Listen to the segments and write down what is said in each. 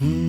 Mm-hmm.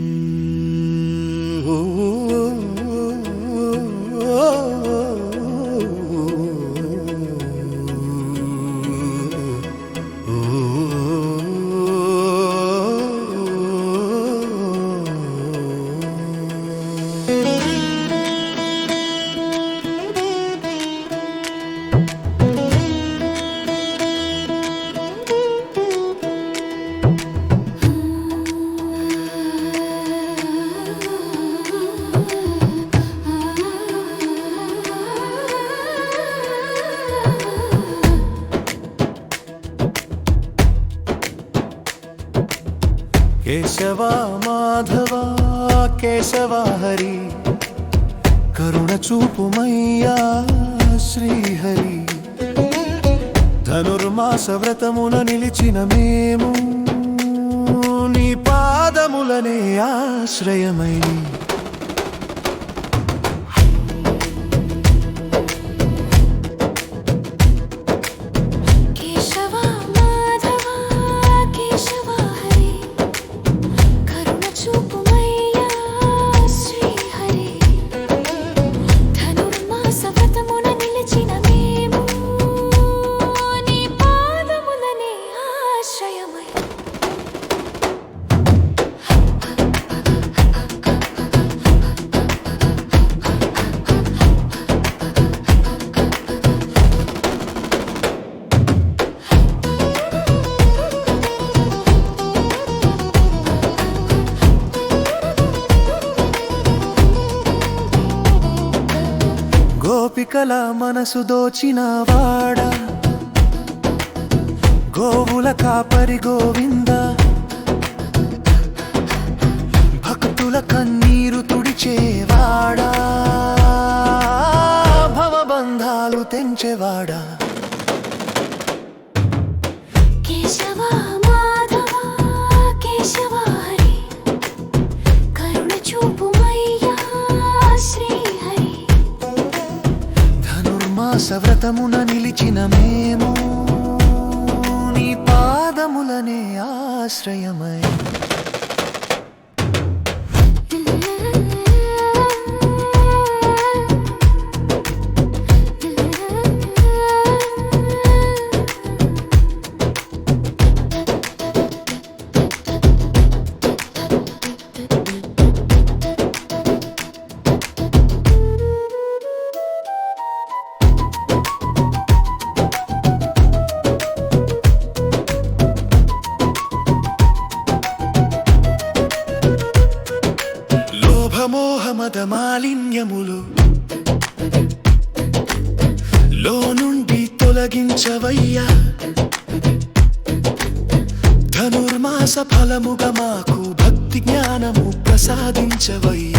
Keshava Madhava Keshava Hari కరుణ చూపుమయ్యా శ్రీహరి ధనుర్మాస వ్రతమున నిలిచిన మేము నీ పాదములనే ఆశ్రయమై గోపికల మనసు దోచిన వాడ. గోవుల కాపరి గోవింద. భక్తుల కన్నీరు తుడిచేవాడా భవబంధాలు తెంచేవాడా ధనుర్మాస నిలిచిన మేము నీ పాదములనే ఆశ్రయమై లోభమోహమద మాలిన్యములు లో నుండి తొలగించవయ్యా. ధనుర్మాస ఫలముగా మాకు భక్తి జ్ఞానము ప్రసాదించవయ్యా.